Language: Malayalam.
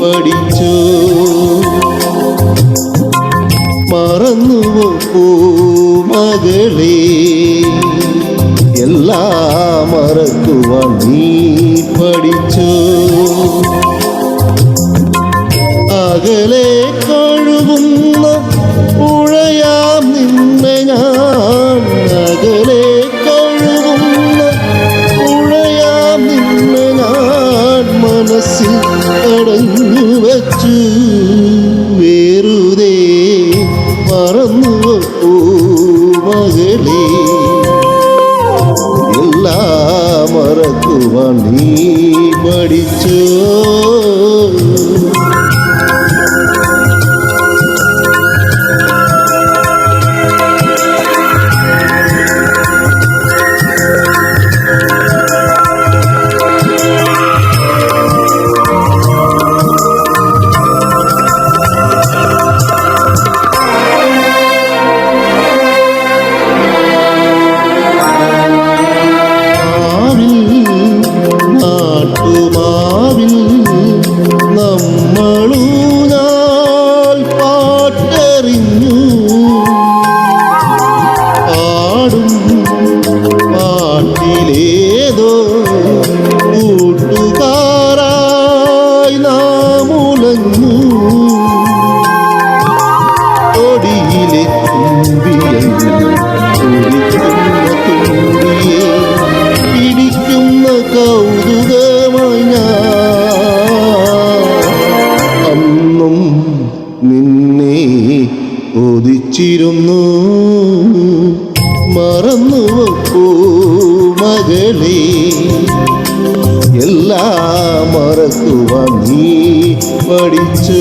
പഠിച്ചു. മറന്നുവോ മകളെ എല്ലാം മറക്കുവാൻ നീ പഠിച്ചു. അകലെ കഴുകുന്ന ഞാൻ മനസ്സിൽ അടഞ്ഞു വച്ചു. വേറുതേ മറന്നു മകളെ. എല്ലാം മറക്കുവാൻ നീ പിടിക്കുന്ന കൗതുകമായി അന്നും നിന്നെ ഒതിച്ചിരുന്നു മറന്നു വെക്കൂ മകളെ. എല്ലാം മറക്കുവാൻ നീ പഠിച്ചു